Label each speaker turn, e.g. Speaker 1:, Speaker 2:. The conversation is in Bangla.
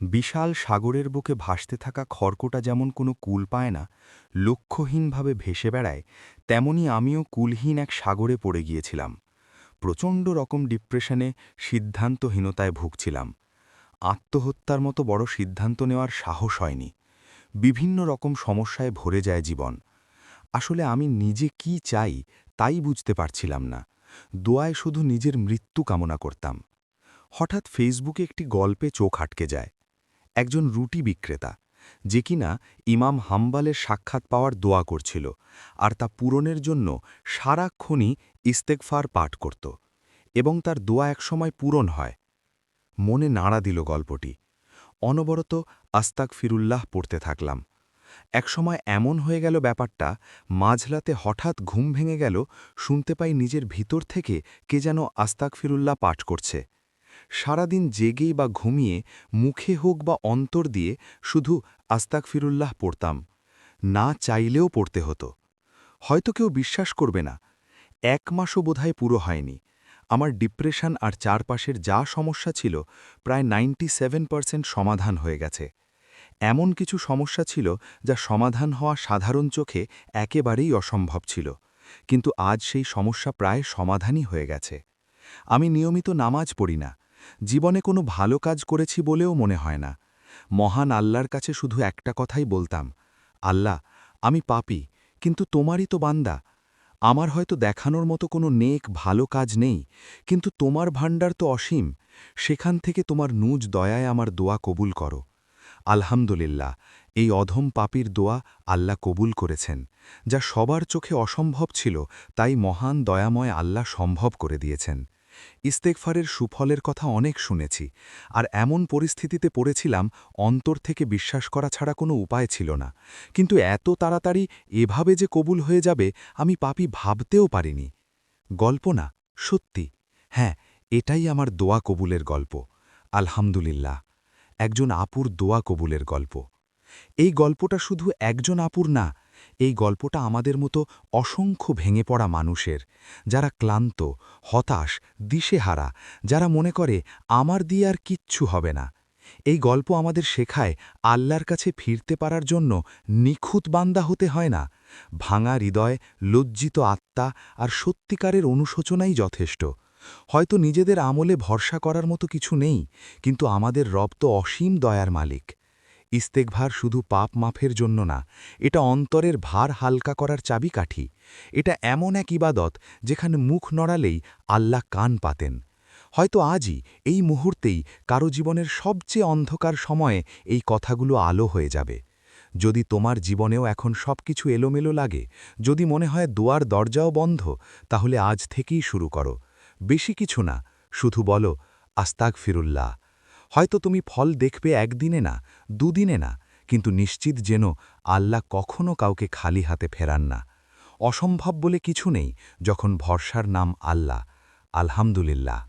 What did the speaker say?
Speaker 1: বিশাল সাগরের বুকে ভাসতে থাকা খড়কোটা যেমন কোনো কুল পায় না, লক্ষ্যহীনভাবে ভেসে বেড়ায়, তেমনি আমিও কুলহীন এক সাগরে পড়ে গিয়েছিলাম। প্রচণ্ড রকম ডিপ্রেশনে, সিদ্ধান্তহীনতায় ভুগছিলাম। আত্মহত্যার মতো বড় সিদ্ধান্ত নেওয়ার সাহস হয়নি। বিভিন্ন রকম সমস্যায় ভরে যায় জীবন। আসলে আমি নিজে কি চাই, তাই বুঝতে পারছিলাম না। দোয়ায় শুধু নিজের মৃত্যু কামনা করতাম। হঠাৎ ফেসবুকে একটি গল্পে চোখ আটকে যায়। একজন রুটি বিক্রেতা, যে কিনা ইমাম হাম্বালের সাক্ষাৎ পাওয়ার দোয়া করছিল আর তা পূরণের জন্য সারাক্ষণই ইস্তেকফার পাঠ করত এবং তার দোয়া একসময় পূরণ হয়। মনে নাড়া দিল গল্পটি। অনবরত আস্তাক ফিরুল্লাহ পড়তে থাকলাম। একসময় এমন হয়ে গেল ব্যাপারটা মাঝলাতে হঠাৎ ঘুম ভেঙে গেল, শুনতে পাই নিজের ভিতর থেকে কে যেন আস্তাক ফিরুল্লাহ পাঠ করছে। সারাদিন জেগেই বা ঘুমিয়ে মুখে হোক বা অন্তর দিয়ে শুধু আস্তাক ফিরুল্লাহ পড়তাম। না চাইলেও পড়তে হতো। হয়তো কেউ বিশ্বাস করবে না, এক মাসও বোধহয় পুরো হয়নি। আমার ডিপ্রেশন আর চারপাশের যা সমস্যা ছিল প্রায় নাইনটি সমাধান হয়ে গেছে। এমন কিছু সমস্যা ছিল যা সমাধান হওয়া সাধারণ চোখে একেবারেই অসম্ভব ছিল, কিন্তু আজ সেই সমস্যা প্রায় সমাধানই হয়ে গেছে। আমি নিয়মিত নামাজ পড়ি না জীবনে কোনো ভালো কাজ করেছি বলেও মনে হয় না। মহান আল্লাহর কাছে শুধু একটা কথাই বলতাম, আল্লাহ, আমি পাপি, কিন্তু তোমারই তো বান্দা। আমার হয়তো দেখানোর মতো কোনো নেক, ভালো কাজ নেই, কিন্তু তোমার ভাণ্ডার তো অসীম। সেখান থেকে তোমার নুজ দয়ায় আমার দোয়া কবুল করো। আলহামদুলিল্লাহ, এই অধম পাপির দোয়া আল্লাহ কবুল করেছেন, যা সবার চোখে অসম্ভব ছিল, তাই মহান দয়াময় আল্লাহ সম্ভব করে দিয়েছেন। ইস্তেকফারের সুফলের কথা অনেক শুনেছি, আর এমন পরিস্থিতিতে পড়েছিলাম অন্তর থেকে বিশ্বাস করা ছাড়া কোনো উপায় ছিল না। কিন্তু এত তাড়াতাড়ি এভাবে যে কবুল হয়ে যাবে, আমি পাপি ভাবতেও পারিনি। গল্প না, সত্যি। হ্যাঁ এটাই আমার দোয়া কবুলের গল্প। আলহামদুলিল্লাহ, একজন আপুর দোয়া কবুলের গল্প। এই গল্পটা শুধু একজন আপুর না এই গল্পটা আমাদের মতো অসংখ্য ভেঙে পড়া মানুষের, যারা ক্লান্ত, হতাশ, দিশেহারা, যারা মনে করে, আমার দিয়ে আর কিচ্ছু হবে না। এই গল্প আমাদের শেখায় আল্লাহর কাছে ফিরতে পারার জন্য নিখুঁত বান্দা হতে হয় না। ভাঙা হৃদয়, লজ্জিত আত্মা আর সত্যিকারের অনুশোচনাই যথেষ্ট। হয়তো নিজেদের আমলে ভরসা করার মতো কিছু নেই, কিন্তু আমাদের রব তো অসীম দয়ার মালিক। ইস্তেকভার শুধু পাপ মাফের জন্য না, এটা অন্তরের ভার হালকা করার চাবিকাঠি। এটা এমন এক ইবাদত যেখানে মুখ নড়ালেই আল্লাহ কান পাতেন। হয়তো আজই এই মুহূর্তেই কারও জীবনের সবচেয়ে অন্ধকার সময়ে এই কথাগুলো আলো হয়ে যাবে। যদি তোমার জীবনেও এখন সব কিছু এলোমেলো লাগে, যদি মনে হয় দোয়ার দরজাও বন্ধ, তাহলে আজ থেকেই শুরু করো। বেশি কিছু না, শুধু বলো আস্তাক ফিরুল্লাহ হয়তো তুমি ফল দেখবে একদিনে না, দুদিনে না, কিন্তু নিশ্চিত যেন আল্লাহ কখনো কাউকে খালি হাতে ফেরান না। অসম্ভব বলে কিছু নেই যখন ভরসার নাম আল্লাহ, আলহামদুলিল্লাহ।